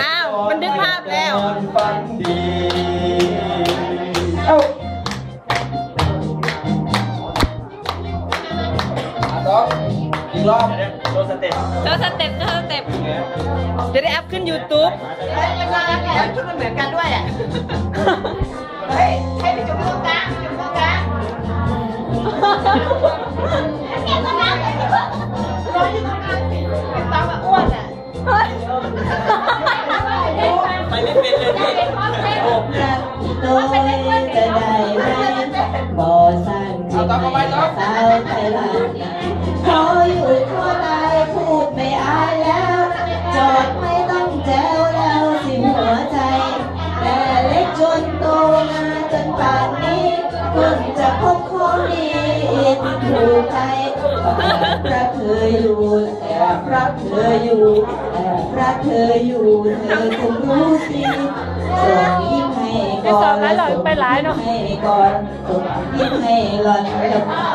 อ้าว มันดึกภาพแล้วนอนฝันดี เอ้าอะต้องอีกรอบโดนสเต็ปเจ้าสเต็ปเจ้าสเต็ปจะได้อัพขึ้น YouTube แล้วก็แล้วแล้วชุดมันเหมือนกันด้วยอะ เฮ้ย ให้ไปจุดตรงกลางจุดตรงกลางเก็บตรงกลาง ไปไม่เป็นเลยพี่โอ้โดยจะได้ไหมบ่สร้างจริงให้สาวไทยบ้านนาขออยู่ทั่วตายพูดไม่อายแล้ว จอดไม่ต้องแจวแล้วสิหัวใจ แต่เล็กจนโตมาจนป่านนี้เพิ่งจะพบของดีถูกใจแอบรักเธออยู่แอบรักเธออยู่แอบ รักเธออยู่เธอคงรู้สิส่งยิ้มให้ก่อนไปสอบหลายหล่อยไปหลายเนอะส่งให้ก่อนส่งยิ้มให้หล่อนแล้วไปก่อ